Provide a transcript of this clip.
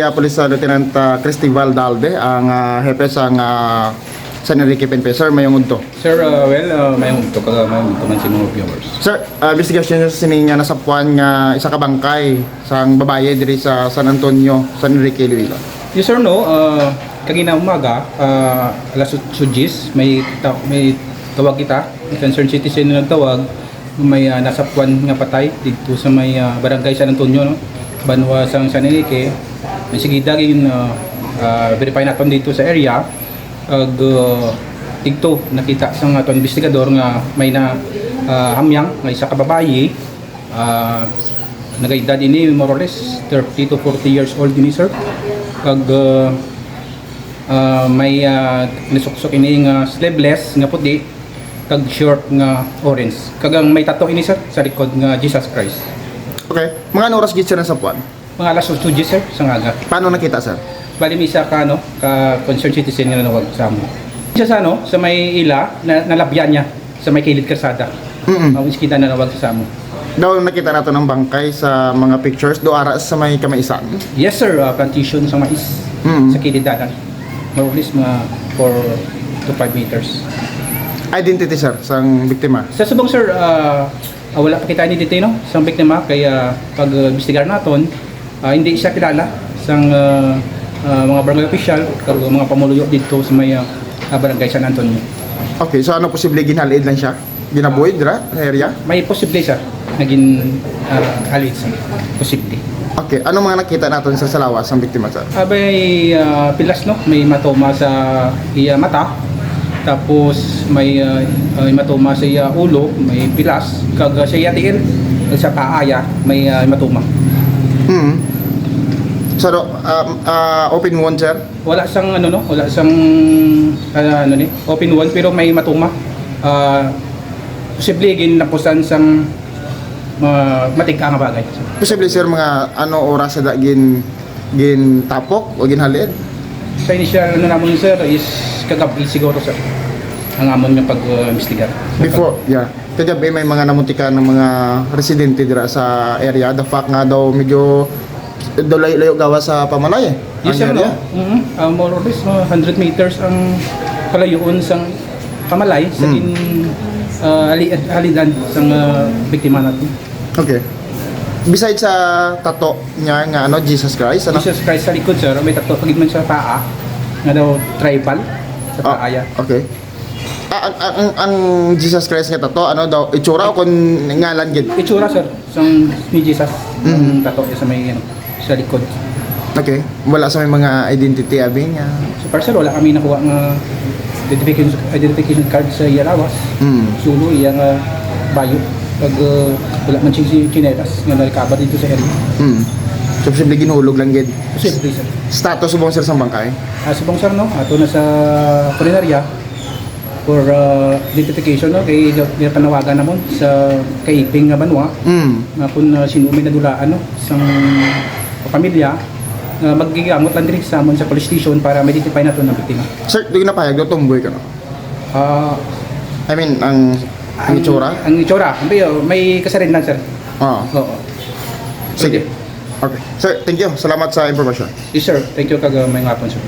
Uh, Police uh, Lieutenant uh, Cristival Dalde, ang uh, hepe sa uh, San Enrique PNP. Sir, mayong udto. Sir, uh, well, uh, may ito ka may ito man si mga viewers. Sir, uh, investigasyon nyo sa sininga na sapuan nga isa ka bangkay sa babae diri sa San Antonio, San Enrique, Iloilo. Yes sir, no, uh, kagina umaga, uh, alas 8 Gis, may, ta- may tawag kita, concerned citizen na nagtawag, may uh, nasa puwan nga patay dito sa may uh, barangay San Antonio, no? Banwa sang San Enrique. May sige daging uh, uh, verify naton dito sa area. Ag uh, dito nakita sa nga aton investigador nga may na uh, hamyang nga isa ka babayi uh, nagaedad ini more or less 30 to 40 years old ini sir. Kag uh, uh, may uh, nisuksok ini nga sleeveless nga puti kag short nga orange. Kag may tattoo ini sir sa likod nga Jesus Christ. Okay, mga oras gid sir na sapuan? Mga alas 8 sir sa ngaga Paano nakita sir? bali may isa ka no ka concerned citizen nga nanawag sa amo isa sa ano sa may ila na, nalabyan niya sa may kilid kalsada Mm mm. kita na nanawag sa amo Daw nakita nato ng bangkay sa mga pictures do ara sa may kamaisan. yes sir uh, plantation sa mais Mm. sa kilid dadan less mga 4 to 5 meters Identity sir sang biktima. Sa subong sir, ah, ah, wala pa kita ni dito no, sa biktima kaya uh, investigar naton, ah, hindi siya kilala sang ah, ah, mga barangay official kag mga pamuluyo dito sa may ah, barangay San Antonio. Okay, so ano posible ginhalid lang siya? Ginabuhi dira sa area? May posible sir naging uh, halit sir. Posible. Okay, ano mga nakita natin sa salawas ng biktima sir? Abay ah, pilas no, may hematoma sa iya mata. Tapos may uh, hematoma sa iya ulo, may pilas kag sa iya tiil sa paaya may ah, hematoma. Hmm. So, um, uh, open wound sir? wala sang ano no wala sang ah, ano ni open one pero may matuma Ah posible gin napusan sang uh, matigka nga bagay Posible sir mga ano oras sa da gin gin tapok o ginhalid? sa initial ano namon sir is kagabi siguro sir ang amon nga pag-investigar Before, yeah. Kagabi may mga namuntika ng mga residente dira sa area. The fact nga daw medyo daw layo gawa sa pamalay eh. yes sir no area. mm Ah, more or less no, 100 meters ang kalayuon sang kamalay sa Mm. in ah, ali- halidan sang ah, biktima natin Okay. Besides sa tato niya nga ano Jesus Christ, ano? Jesus Christ sa likod sir may tatlo pagid man sa paa nga daw tribal sa Ah, paaya okay. Ah, ang, ang, ang Jesus Christ nga tato, ano daw, itsura o kung ngalan gid? itsura sir sang ni Jesus Mhm. ang tato niya sa may ano, sa likod Okay. Wala sa may mga identity abi so para sir wala kami nakuha nga identification identification card sa iya lawas Hmm. sulo iya nga bayo pag uh, wala man siya chinelas nga nalikaba dito sa area Hmm. So, posible ginulog lang gid. posible sir Status mo sir sa bangkay? Ah, subong sir no ato na sa kulinarya for uh, identification no kay panawagan namon sa kaiping nga banwa Hmm. nga kung uh, sino may nadulaan no sang pamilya nga magigamot lang diri sa amon sa police station para ma-identify nato ng biktima. Sir, di ko napayag daw tumboy ka no? Ah, I mean, ang, ang itsura? Ang itsura. May, uh, may kasarinlan sir. Oo. Oo. Sige. Okay. Sir, thank you. Salamat sa information. Yes sir. Thank you kag uh, may ngapon sir.